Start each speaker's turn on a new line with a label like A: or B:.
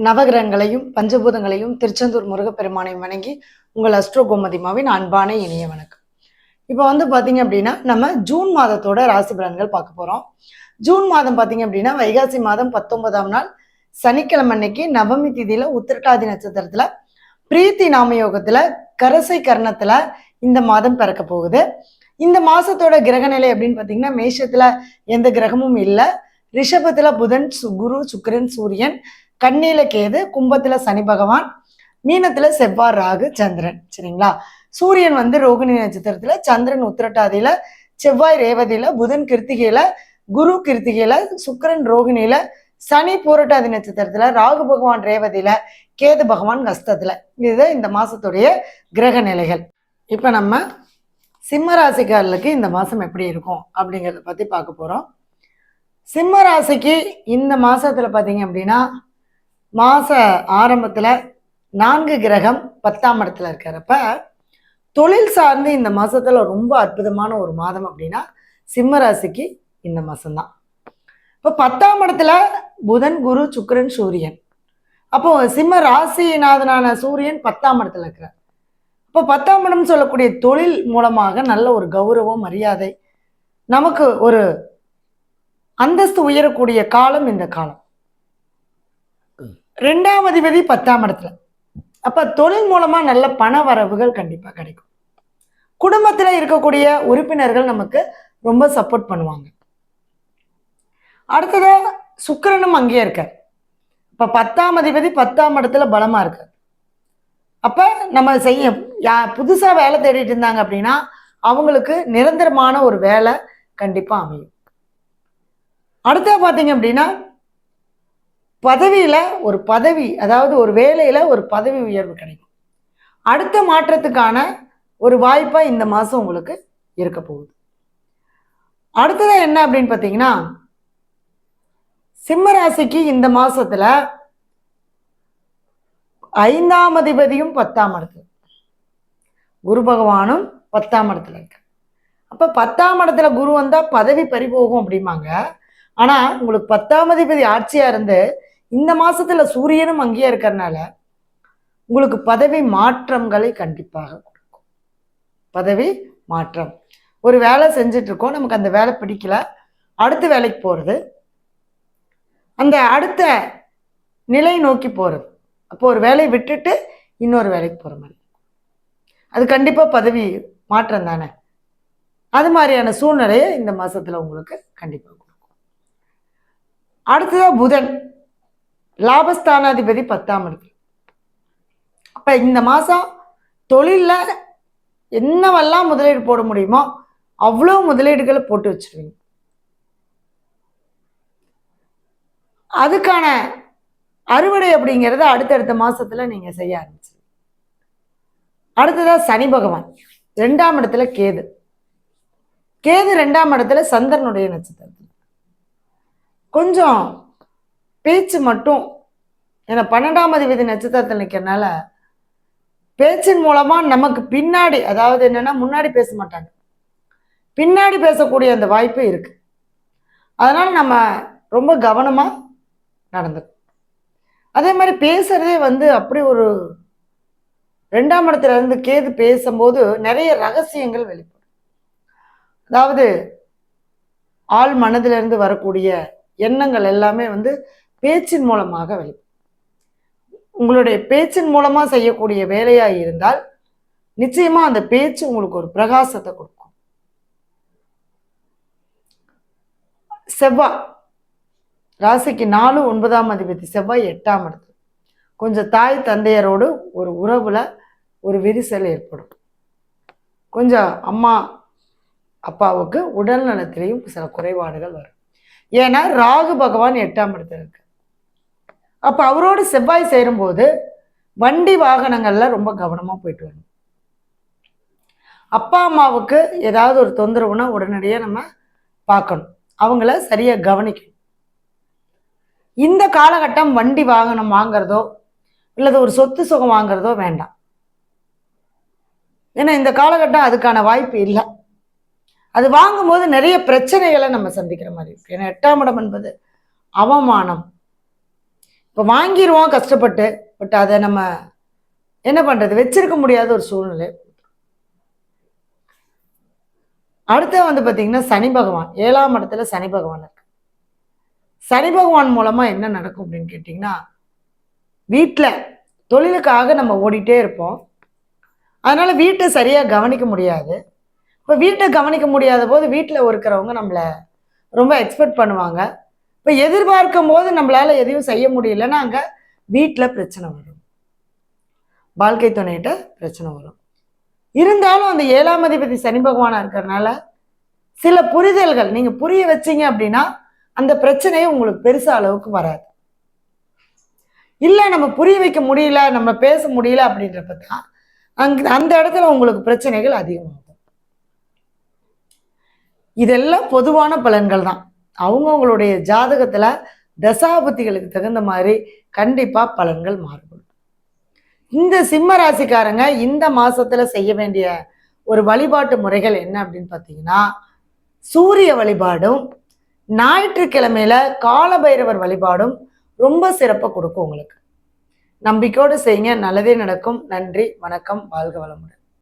A: நவகிரகங்களையும் பஞ்சபூதங்களையும் திருச்செந்தூர் முருகப்பெருமானையும் வணங்கி உங்கள் அஸ்ட்ரோ கோமதிமாவின் அன்பான இனிய வணக்கம். இப்போ வந்து பார்த்தீங்க அப்படின்னா நம்ம ஜூன் மாதத்தோட ராசி பலன்கள் பார்க்க போகிறோம் ஜூன் மாதம் பார்த்தீங்க அப்படின்னா வைகாசி மாதம் பத்தொன்பதாம் நாள் சனிக்கிழமை அன்னைக்கு நவமி திதியில உத்திரட்டாதி நட்சத்திரத்துல பிரீத்தி நாமயோகத்துல கரசை கர்ணத்துல இந்த மாதம் பிறக்க போகுது. இந்த மாசத்தோட கிரக நிலை அப்படின்னு பார்த்தீங்கன்னா மேஷத்துல எந்த கிரகமும் இல்லை. ரிஷபத்துல புதன் சு- குரு சுக்கரன் சூரியன் கன்னியில கேது கும்பத்துல சனி பகவான் மீனத்துல செவ்வாய் ராகு சந்திரன். சரிங்களா? சூரியன் வந்து ரோகிணி நட்சத்திரத்துல சந்திரன் உத்திரட்டாதியில செவ்வாய் ரேவதியில புதன் கிருத்திகையில குரு கிருத்திகையில சுக்கிரன் ரோகிணியில சனி பூரட்டாதி நட்சத்திரத்துல ராகு பகவான் ரேவதியில கேது பகவான் கஸ்தத்துல இதுதான் இந்த மாசத்துடைய கிரக நிலைகள். இப்ப நம்ம சிம்ம ராசிக்காரர்களுக்கு இந்த மாசம் எப்படி இருக்கும் அப்படிங்கிறத பத்தி பார்க்க போறோம். சிம்ம ராசிக்கு இந்த மாசத்துல பாத்தீங்க அப்படின்னா மாத ஆரம்பத்தில் நான்கு கிரகம் பத்தாம் இடத்துல இருக்கிறப்ப தொழில் சார்ந்து இந்த மாதத்தில் ரொம்ப அற்புதமான ஒரு மாதம் அப்படின்னா சிம்ம ராசிக்கு இந்த மாதம்தான் இப்போ பத்தாம் இடத்துல புதன் குரு சுக்கிரன் சூரியன். அப்போ சிம்ம ராசிநாதனான சூரியன் பத்தாம் இடத்துல இருக்கிறார். இப்போ பத்தாம் இடம் சொல்லக்கூடிய தொழில் மூலமாக நல்ல ஒரு கௌரவம் மரியாதை நமக்கு ஒரு அந்தஸ்து உயரக்கூடிய காலம் இந்த காலம். ரெண்டாம் அதிபதி பத்தாம் இடத்துல. அப்போ தொழில் மூலமாக நல்ல பண வரவுகள் கண்டிப்பாக கிடைக்கும். குடும்பத்தில் இருக்கக்கூடிய உறுப்பினர்கள் நமக்கு ரொம்ப சப்போர்ட் பண்ணுவாங்க. அடுத்ததாக சுக்கிரனும் அங்கேயே இருக்கார். இப்போ பத்தாம் அதிபதி பத்தாம் இடத்துல பலமாக இருக்கார். அப்போ நம்ம செய்ய யா புதுசாக வேலை தேடிட்டு இருந்தாங்க அப்படின்னா அவங்களுக்கு நிரந்தரமான ஒரு வேலை கண்டிப்பாக அமையும். அடுத்த பார்த்தீங்க அப்படின்னா பதவியில ஒரு பதவி அதாவது ஒரு வேலையில ஒரு பதவி உயர்வு கிடைக்கும். அடுத்த மாற்றத்துக்கான ஒரு வாய்ப்பா இந்த மாதம் உங்களுக்கு இருக்க போகுது. அடுத்தது என்ன அப்படின்னு பார்த்தீங்கன்னா சிம்ம ராசிக்கு இந்த மாசத்துல ஐந்தாம் அதிபதியும் பத்தாம் இடத்துல குரு பகவானும் பத்தாம் இடத்துல இருக்கு. அப்போ பத்தாம் இடத்துல குரு வந்தால் பதவி பறிபோகும் அப்படிம்பாங்க. ஆனா உங்களுக்கு பத்தாம் அதிபதி ஆட்சியாக இருந்து இந்த மாசத்துல சூரியனும் அங்கேயே இருக்கிறனால உங்களுக்கு பதவி மாற்றங்களை கண்டிப்பாக கொடுக்கும். பதவி மாற்றம். ஒரு வேலை செஞ்சுட்டு இருக்கோம் நமக்கு அந்த வேலை பிடிக்கல. அடுத்த வேலைக்கு போறது. அந்த அடுத்த நிலை நோக்கி போறது. அப்போ ஒரு வேலையை விட்டுட்டு இன்னொரு வேலைக்கு போகிற மாதிரி. அது கண்டிப்பாக பதவி மாற்றம் தானே. அது மாதிரியான சூழ்நிலையை இந்த மாதத்தில் உங்களுக்கு கண்டிப்பாக கொடுக்கும். அடுத்ததாக புதன். லாபஸ்தானாதிபதி பத்தாம் இடத்துல. அப்போ இந்த மாதம் தொழிலில் என்னவெல்லாம் முதலீடு போட முடியுமோ அவ்வளோ முதலீடுகளை போட்டு வச்சிருவீங்க. அதுக்கான அறுவடை அப்படிங்கிறத அடுத்தடுத்த மாதத்தில் நீங்கள் செய்ய ஆரம்பிச்சு அடுத்ததாக சனி பகவான் ரெண்டாம் இடத்துல கேது. கேது ரெண்டாம் இடத்துல சந்திரனுடைய நட்சத்திரத்தில். கொஞ்சம் பேச்சு மட்டும் ஏன்னா பன்னெண்டாம் அதிபதி நட்சத்திரத்தில் நிற்கிறனால பேச்சின் மூலமா நமக்கு பின்னாடி அதாவது என்னன்னா முன்னாடி பேச மாட்டாங்க. பின்னாடி பேசக்கூடிய அந்த வாய்ப்பு இருக்கு. அதனால நம்ம ரொம்ப கவனமா நடந்துக்கணும். அதே மாதிரி பேசுறதே வந்து அப்படி ஒரு ரெண்டாம் இடத்துல இருந்து கேது பேசும்போது நிறைய ரகசியங்கள் வெளிப்படும். அதாவது ஆள் மனதிலிருந்து வரக்கூடிய எண்ணங்கள் எல்லாமே வந்து பேச்சின் மூலமாக வெளி உங்களுடைய பேச்சின் மூலமாக செய்யக்கூடிய வேலையாக இருந்தால் நிச்சயமாக அந்த பேச்சு உங்களுக்கு ஒரு பிரகாசத்தை கொடுக்கும். செவ்வாய் ராசிக்கு நாலு ஒன்பதாம் அதிபதி செவ்வாய் எட்டாம் இடத்துல கொஞ்சம் தாய் தந்தையரோடு ஒரு உறவில் ஒரு விரிசல் ஏற்படும். கொஞ்சம் அம்மா அப்பாவுக்கு உடல் நலத்திலையும் சில குறைபாடுகள் வரும். ஏன்னா ராகு பகவான் எட்டாம் இடத்துல இருக்கு அப்போ அவரோடு செவ்வாய் சேரும்போது வண்டி வாகனங்கள்ல ரொம்ப கவனமாக போயிட்டு வரணும். அப்பா அம்மாவுக்கு ஏதாவது ஒரு தொந்தரவுனா உடனடியாக நம்ம பார்க்கணும். அவங்கள சரியாக கவனிக்கணும். இந்த காலகட்டம் வண்டி வாகனம் வாங்கிறதோ இல்லது ஒரு சொத்து சுகம் வாங்கிறதோ வேண்டாம். ஏன்னா இந்த காலகட்டம் அதுக்கான வாய்ப்பு இல்லை. அது வாங்கும்போது நிறைய பிரச்சனைகளை நம்ம சந்திக்கிற மாதிரி இருக்கு. ஏன்னா எட்டாம் இடம் என்பது அவமானம் இப்போ வாங்கிடுவோம் கஷ்டப்பட்டு பட் அதை நம்ம என்ன பண்ணுறது வச்சிருக்க முடியாத ஒரு சூழ்நிலை. அடுத்து வந்து பார்த்தீங்கன்னா சனி பகவான். ஏழாம் இடத்துல சனி பகவான் இருக்கு. சனி பகவான் மூலமாக என்ன நடக்கும் அப்படின்னு கேட்டிங்கன்னா வீட்டில் தொழிலுக்காக நம்ம ஓடிட்டே இருப்போம். அதனால் வீட்டை சரியாக கவனிக்க முடியாது. இப்போ வீட்டை கவனிக்க முடியாத போது வீட்டில் இருக்கிறவங்க நம்மளை ரொம்ப எக்ஸ்பெக்ட் பண்ணுவாங்க. இப்போ எதிர்பார்க்கும் போது நம்மளால் எதையும் செய்ய முடியலன்னா அங்கே வீட்டில் பிரச்சனை வரும். வாழ்க்கை துணையிட்ட பிரச்சனை வரும். இருந்தாலும் அந்த ஏழாம் அதிபதி சனி பகவானாக இருக்கிறனால சில புரிதல்கள் நீங்கள் புரிய வச்சீங்க அப்படின்னா அந்த பிரச்சனையே உங்களுக்கு பெருசா அளவுக்கு வராது. இல்லை நம்ம புரிய வைக்க முடியல நம்ம பேச முடியல அப்படின்றப்ப தான் அங்க அந்த இடத்துல உங்களுக்கு பிரச்சனைகள் அதிகமாகும். இதெல்லாம் பொதுவான பலன்கள் தான். அவங்கவுங்களுடைய ஜாதகத்தில் தசாபுத்திகளுக்கு தகுந்த மாதிரி கண்டிப்பாக பலன்கள் மாறுபடும். இந்த சிம்ம ராசிக்காரங்க இந்த மாதத்தில் செய்ய வேண்டிய ஒரு வழிபாட்டு முறைகள் என்ன அப்படின்னு பார்த்தீங்கன்னா சூரிய வழிபாடும் ஞாயிற்றுக்கிழமையில காலபைரவர் வழிபாடும் ரொம்ப சிறப்பை கொடுக்கும் உங்களுக்கு. நம்பிக்கையோடு செய்யுங்க. நல்லதே நடக்கும். நன்றி. வணக்கம். வாழ்க வளமுடன்.